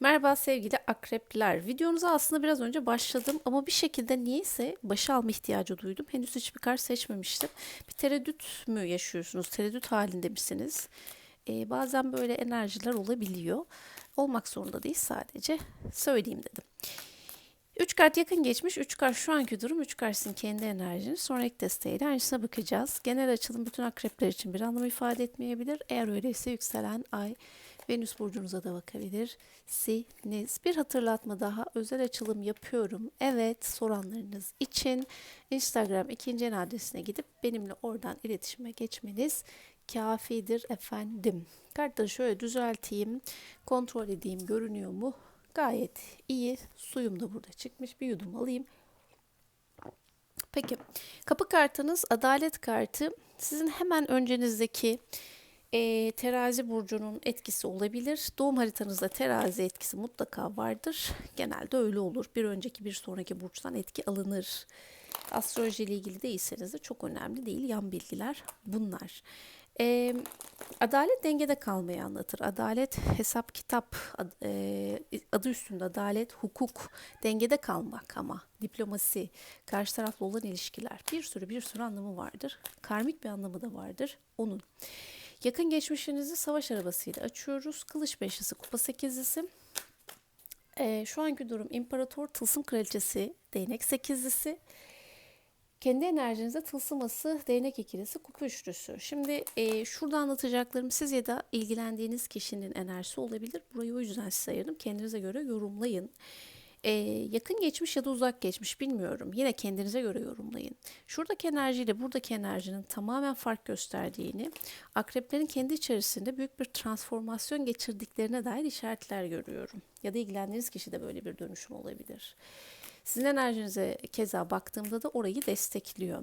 Merhaba sevgili akrepler. Videonuza aslında biraz önce başladım ama bir şekilde niyeyse başa alma ihtiyacı duydum. Henüz hiçbir kart seçmemiştim. Bir tereddüt mü yaşıyorsunuz? Tereddüt halinde misiniz? Ee, bazen böyle enerjiler olabiliyor. Olmak zorunda değil sadece söyleyeyim dedim. 3 kart yakın geçmiş, 3 kart şu anki durum, 3 kart sizin kendi enerjiniz. Sonraki desteğiyle aynısına bakacağız. Genel açılım bütün akrepler için bir anlam ifade etmeyebilir. Eğer öyleyse yükselen ay, Venüs burcunuza da bakabilirsiniz. Bir hatırlatma daha özel açılım yapıyorum. Evet soranlarınız için Instagram ikinci en adresine gidip benimle oradan iletişime geçmeniz kafidir efendim. Kartları şöyle düzelteyim. Kontrol edeyim görünüyor mu? Gayet iyi. Suyum da burada çıkmış. Bir yudum alayım. Peki kapı kartınız adalet kartı. Sizin hemen öncenizdeki e, terazi burcunun etkisi olabilir. Doğum haritanızda terazi etkisi mutlaka vardır. Genelde öyle olur. Bir önceki bir sonraki burçtan etki alınır. Astroloji ile ilgili değilseniz de çok önemli değil. Yan bilgiler bunlar. E, adalet dengede kalmayı anlatır. Adalet hesap kitap ad, e, adı üstünde adalet hukuk dengede kalmak ama diplomasi karşı taraflı olan ilişkiler bir sürü bir sürü anlamı vardır. Karmik bir anlamı da vardır onun. Yakın geçmişinizi savaş arabasıyla açıyoruz. Kılıç beşlisi, kupa sekizlisi. Ee, şu anki durum imparator, tılsım kraliçesi, değnek sekizlisi. Kendi enerjinizde tılsıması, değnek ikilisi, kupa üçlüsü. Şimdi e, şurada anlatacaklarım siz ya da ilgilendiğiniz kişinin enerjisi olabilir. Burayı o yüzden size ayırdım. Kendinize göre yorumlayın. Ee, yakın geçmiş ya da uzak geçmiş bilmiyorum. Yine kendinize göre yorumlayın. Şuradaki enerjiyle buradaki enerjinin tamamen fark gösterdiğini, akreplerin kendi içerisinde büyük bir transformasyon geçirdiklerine dair işaretler görüyorum. Ya da ilgilendiğiniz kişi de böyle bir dönüşüm olabilir. Sizin enerjinize keza baktığımda da orayı destekliyor.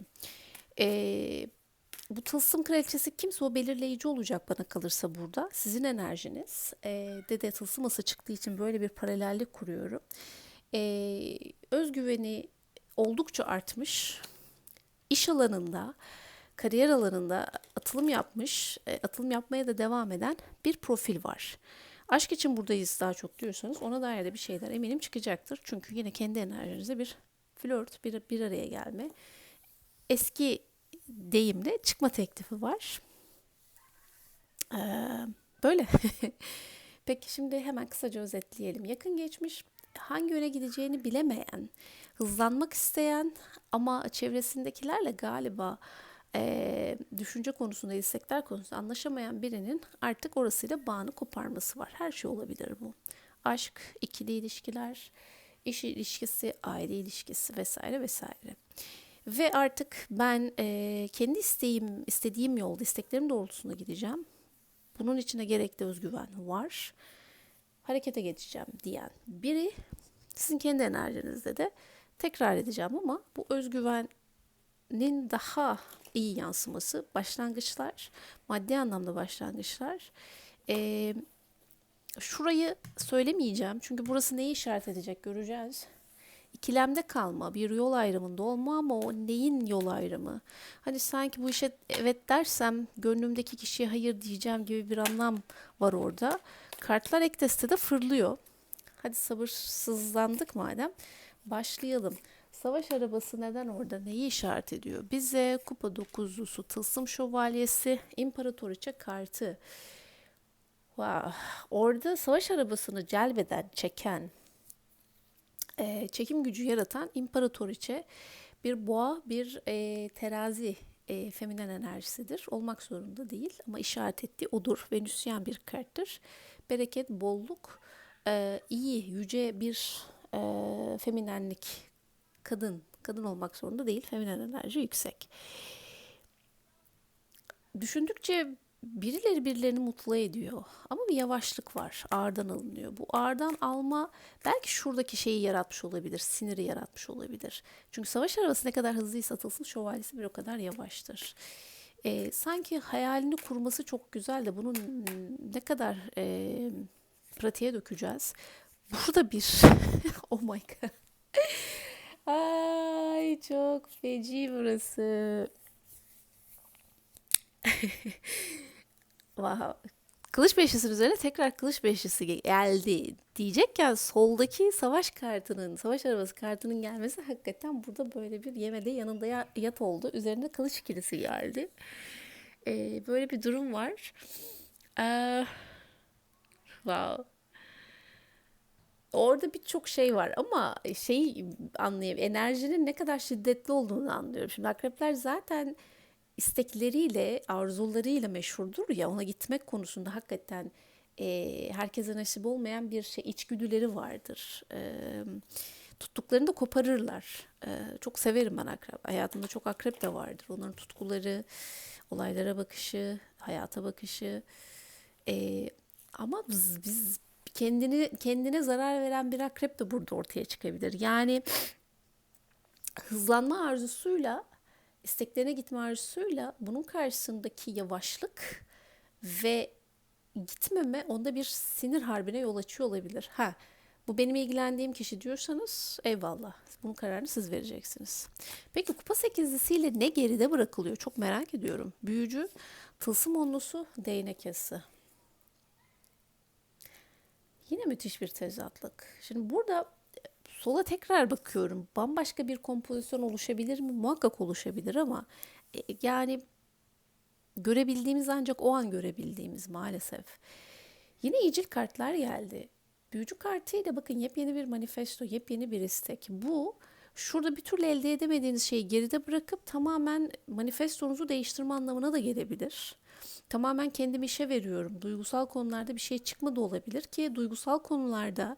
Ee, bu tılsım kraliçesi kimse o belirleyici olacak bana kalırsa burada. Sizin enerjiniz. E, dede tılsıması çıktığı için böyle bir paralellik kuruyorum e, özgüveni oldukça artmış. İş alanında, kariyer alanında atılım yapmış, e, atılım yapmaya da devam eden bir profil var. Aşk için buradayız daha çok diyorsanız ona dair de bir şeyler eminim çıkacaktır. Çünkü yine kendi enerjinize bir flört, bir, bir araya gelme. Eski deyimle çıkma teklifi var. Ee, böyle. Peki şimdi hemen kısaca özetleyelim. Yakın geçmiş hangi yöne gideceğini bilemeyen, hızlanmak isteyen ama çevresindekilerle galiba e, düşünce konusunda, istekler konusunda anlaşamayan birinin artık orasıyla bağını koparması var. Her şey olabilir bu. Aşk, ikili ilişkiler, iş ilişkisi, aile ilişkisi vesaire vesaire. Ve artık ben e, kendi isteğim, istediğim yolda, isteklerim doğrultusunda gideceğim. Bunun içine gerekli özgüven var harekete geçeceğim diyen biri sizin kendi enerjinizde de tekrar edeceğim ama bu özgüvenin daha iyi yansıması başlangıçlar, maddi anlamda başlangıçlar. Ee, şurayı söylemeyeceğim çünkü burası neyi işaret edecek göreceğiz. İkilemde kalma, bir yol ayrımında olma ama o neyin yol ayrımı? Hani sanki bu işe evet dersem gönlümdeki kişiye hayır diyeceğim gibi bir anlam var orada. Kartlar ek destede fırlıyor. Hadi sabırsızlandık madem. Başlayalım. Savaş arabası neden orada? Neyi işaret ediyor? Bize kupa dokuzlusu, tılsım şövalyesi, imparatoriçe kartı. Wow. Orada savaş arabasını celbeden, çeken, e, çekim gücü yaratan imparatoriçe bir boğa, bir e, terazi e, feminen enerjisidir. Olmak zorunda değil ama işaret ettiği odur. Venüsyen bir karttır bereket, bolluk, e, iyi, yüce bir e, feminenlik, kadın, kadın olmak zorunda değil, feminen enerji yüksek. Düşündükçe birileri birilerini mutlu ediyor ama bir yavaşlık var ağırdan alınıyor. Bu ağırdan alma belki şuradaki şeyi yaratmış olabilir, siniri yaratmış olabilir. Çünkü savaş arabası ne kadar hızlıysa atılsın şövalyesi bir o kadar yavaştır e, sanki hayalini kurması çok güzel de bunun ne kadar e, pratiğe dökeceğiz. Burada bir oh my god. Ay çok feci burası. wow. Kılıç beşlisinin üzerine tekrar kılıç beşlisi geldi diyecekken soldaki savaş kartının, savaş arabası kartının gelmesi hakikaten burada böyle bir yemede yanında ya- yat oldu. Üzerinde kılıç ikilisi geldi. Ee, böyle bir durum var. Ee, wow. Orada birçok şey var ama şeyi anlayayım. Enerjinin ne kadar şiddetli olduğunu anlıyorum. Şimdi akrepler zaten istekleriyle, arzularıyla meşhurdur ya ona gitmek konusunda hakikaten e, herkese nasip olmayan bir şey içgüdüleri vardır. E, tuttuklarını da koparırlar. E, çok severim ben akrep. Hayatımda çok akrep de vardır. Onların tutkuları, olaylara bakışı, hayata bakışı. E, ama biz, biz kendini kendine zarar veren bir akrep de burada ortaya çıkabilir. Yani hızlanma arzusuyla isteklerine gitme arzusuyla bunun karşısındaki yavaşlık ve gitmeme onda bir sinir harbine yol açıyor olabilir. Ha, bu benim ilgilendiğim kişi diyorsanız eyvallah. Bunun kararını siz vereceksiniz. Peki kupa sekizlisiyle ne geride bırakılıyor? Çok merak ediyorum. Büyücü, tılsım onlusu, değnek yası. Yine müthiş bir tezatlık. Şimdi burada sola tekrar bakıyorum. Bambaşka bir kompozisyon oluşabilir mi? Muhakkak oluşabilir ama e, yani görebildiğimiz ancak o an görebildiğimiz maalesef. Yine iyicil kartlar geldi. Büyücü kartıyla bakın yepyeni bir manifesto, yepyeni bir istek. Bu şurada bir türlü elde edemediğiniz şeyi geride bırakıp tamamen manifestonuzu değiştirme anlamına da gelebilir. Tamamen kendimi işe veriyorum. Duygusal konularda bir şey çıkmadı olabilir ki duygusal konularda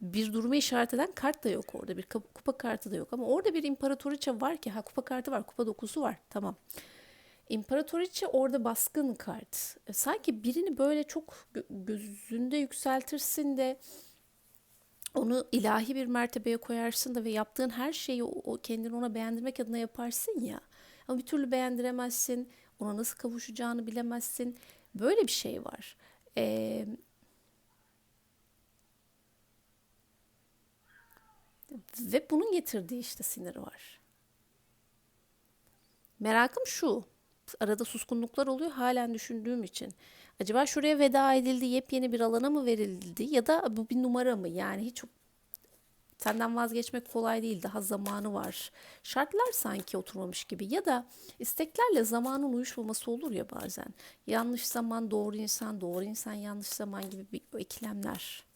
bir durumu işaret eden kart da yok orada. Bir kupa kartı da yok ama orada bir imparatoriçe var ki ha kupa kartı var, kupa dokusu var. Tamam. İmparatoriçe orada baskın kart. E, sanki birini böyle çok gözünde yükseltirsin de onu ilahi bir mertebeye koyarsın da ve yaptığın her şeyi o, kendini ona beğendirmek adına yaparsın ya. Ama bir türlü beğendiremezsin. Ona nasıl kavuşacağını bilemezsin. Böyle bir şey var. Ee, ve bunun getirdiği işte sinir var. Merakım şu. Arada suskunluklar oluyor halen düşündüğüm için. Acaba şuraya veda edildi, yepyeni bir alana mı verildi ya da bu bir numara mı? Yani hiç senden vazgeçmek kolay değil. Daha zamanı var. Şartlar sanki oturmamış gibi ya da isteklerle zamanın uyuşmaması olur ya bazen. Yanlış zaman doğru insan, doğru insan yanlış zaman gibi bir ikilemler.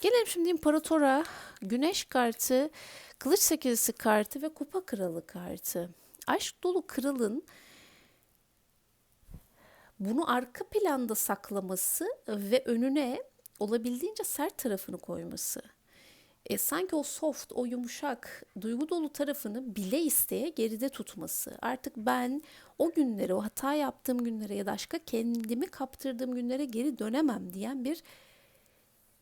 Gelelim şimdi imparatora. Güneş kartı, kılıç sekizisi kartı ve kupa kralı kartı. Aşk dolu kralın bunu arka planda saklaması ve önüne olabildiğince sert tarafını koyması. E, sanki o soft, o yumuşak, duygu dolu tarafını bile isteye geride tutması. Artık ben o günlere, o hata yaptığım günlere ya da aşka kendimi kaptırdığım günlere geri dönemem diyen bir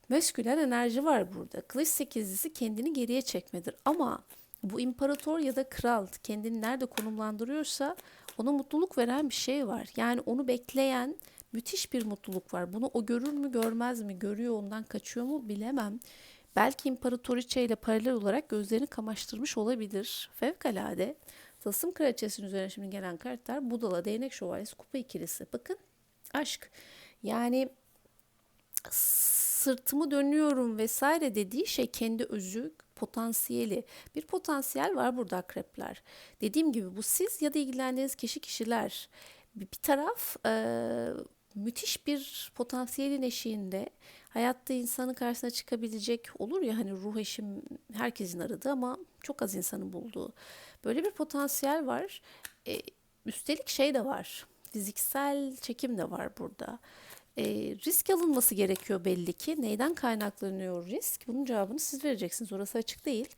Meskülen enerji var burada. Kılıç sekizlisi kendini geriye çekmedir. Ama bu imparator ya da kral kendini nerede konumlandırıyorsa ona mutluluk veren bir şey var. Yani onu bekleyen müthiş bir mutluluk var. Bunu o görür mü görmez mi, görüyor ondan kaçıyor mu bilemem. Belki imparatoriçe ile paralel olarak gözlerini kamaştırmış olabilir. Fevkalade. Tılsım kraliçesinin üzerine şimdi gelen kartlar Budala, Değnek Şövalyesi, Kupa ikilisi. Bakın aşk. Yani sırtımı dönüyorum vesaire dediği şey kendi özü, potansiyeli. Bir potansiyel var burada akrepler. Dediğim gibi bu siz ya da ilgilendiğiniz kişi kişiler. Bir taraf e, müthiş bir potansiyelin eşiğinde hayatta insanın karşısına çıkabilecek olur ya hani ruh eşim herkesin aradığı ama çok az insanın bulduğu. Böyle bir potansiyel var. E, üstelik şey de var. Fiziksel çekim de var burada e, risk alınması gerekiyor belli ki. Neyden kaynaklanıyor risk? Bunun cevabını siz vereceksiniz. Orası açık değil.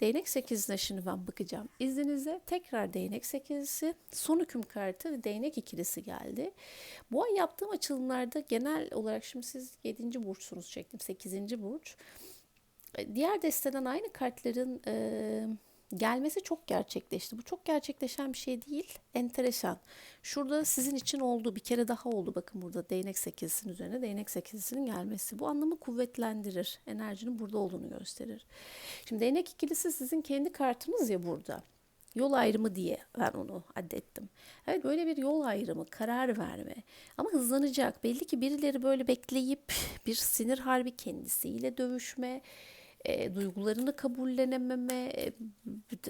Değnek 8'ine şimdi ben bakacağım. İzninizle tekrar değnek 8'si, son hüküm kartı ve değnek ikilisi geldi. Bu ay yaptığım açılımlarda genel olarak şimdi siz 7. burçsunuz çektim. 8. burç. Diğer desteden aynı kartların... E, gelmesi çok gerçekleşti. Bu çok gerçekleşen bir şey değil. Enteresan. Şurada sizin için oldu. Bir kere daha oldu. Bakın burada değnek sekizisinin üzerine değnek sekizisinin gelmesi. Bu anlamı kuvvetlendirir. Enerjinin burada olduğunu gösterir. Şimdi değnek ikilisi sizin kendi kartınız ya burada. Yol ayrımı diye ben onu addettim. Evet böyle bir yol ayrımı, karar verme. Ama hızlanacak. Belli ki birileri böyle bekleyip bir sinir harbi kendisiyle dövüşme, e, duygularını kabullenememe. e,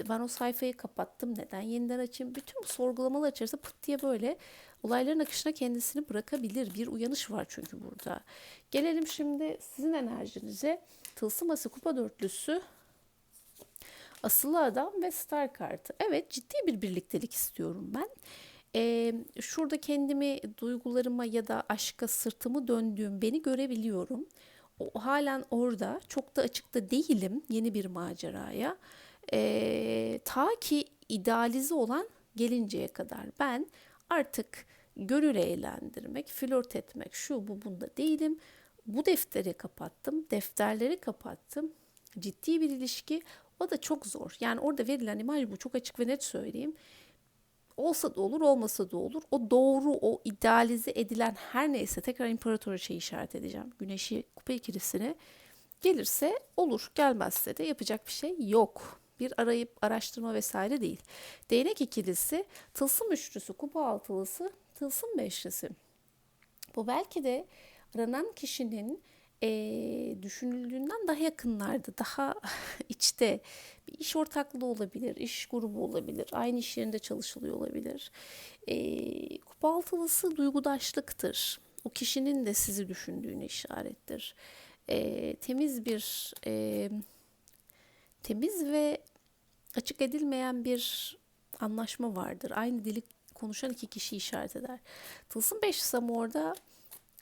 ben o sayfayı kapattım. Neden yeniden açayım? Bütün bu sorgulamalar içerisinde pıt diye böyle olayların akışına kendisini bırakabilir. Bir uyanış var çünkü burada. Gelelim şimdi sizin enerjinize. Tılsım ası kupa dörtlüsü Asılı adam ve star kartı. Evet ciddi bir birliktelik istiyorum ben. Ee, şurada kendimi duygularıma ya da aşka sırtımı döndüğüm beni görebiliyorum. O halen orada. Çok da açıkta değilim yeni bir maceraya. Ee, ta ki idealize olan gelinceye kadar ben artık gönül eğlendirmek, flört etmek şu bu bunda değilim. Bu defteri kapattım, defterleri kapattım. Ciddi bir ilişki o da çok zor. Yani orada verilen imaj bu çok açık ve net söyleyeyim. Olsa da olur, olmasa da olur. O doğru, o idealize edilen her neyse tekrar imparatoriçeyi işaret edeceğim. Güneşi kupa ikilisine gelirse olur, gelmezse de yapacak bir şey yok. Bir arayıp araştırma vesaire değil. Değnek ikilisi, tılsım üçlüsü, kupa altılısı, tılsım beşlisi. Bu belki de aranan kişinin eee, düşünüldüğünden daha yakınlarda, daha içte bir iş ortaklığı olabilir, iş grubu olabilir, aynı iş yerinde çalışılıyor olabilir. Eee kupa altılısı duygudaşlıktır. O kişinin de sizi düşündüğünü işarettir. Eee, temiz bir, eee, temiz ve açık edilmeyen bir anlaşma vardır. Aynı dili konuşan iki kişi işaret eder. Tılsım beşlisem orada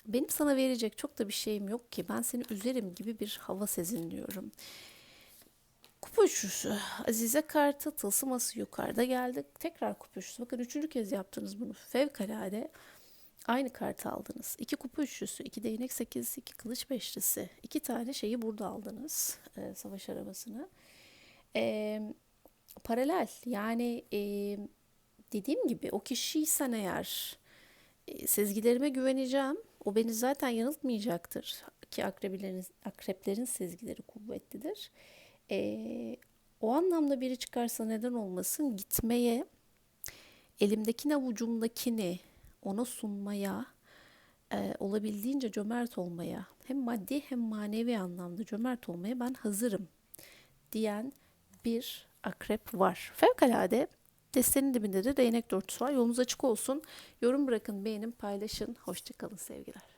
benim sana verecek çok da bir şeyim yok ki. Ben seni üzerim gibi bir hava sezinliyorum. Kupa üçlüsü. Azize kartı tılsıması yukarıda geldi. Tekrar kupa üçlüsü. Bakın üçüncü kez yaptınız bunu. Fevkalade aynı kartı aldınız. İki kupa üçlüsü, iki değnek sekizlisi, iki kılıç beşlisi. İki tane şeyi burada aldınız. e, savaş arabasını. E, paralel yani e, dediğim gibi o kişiysen eğer e, sezgilerime güveneceğim. O beni zaten yanıltmayacaktır ki akreplerin, akreplerin sezgileri kuvvetlidir. E, o anlamda biri çıkarsa neden olmasın gitmeye, elimdekini avucumdakini ona sunmaya, e, olabildiğince cömert olmaya, hem maddi hem manevi anlamda cömert olmaya ben hazırım diyen bir akrep var. Fevkalade destenin dibinde de değnek dörtüsü var. Yolunuz açık olsun. Yorum bırakın, beğenin, paylaşın. Hoşçakalın sevgiler.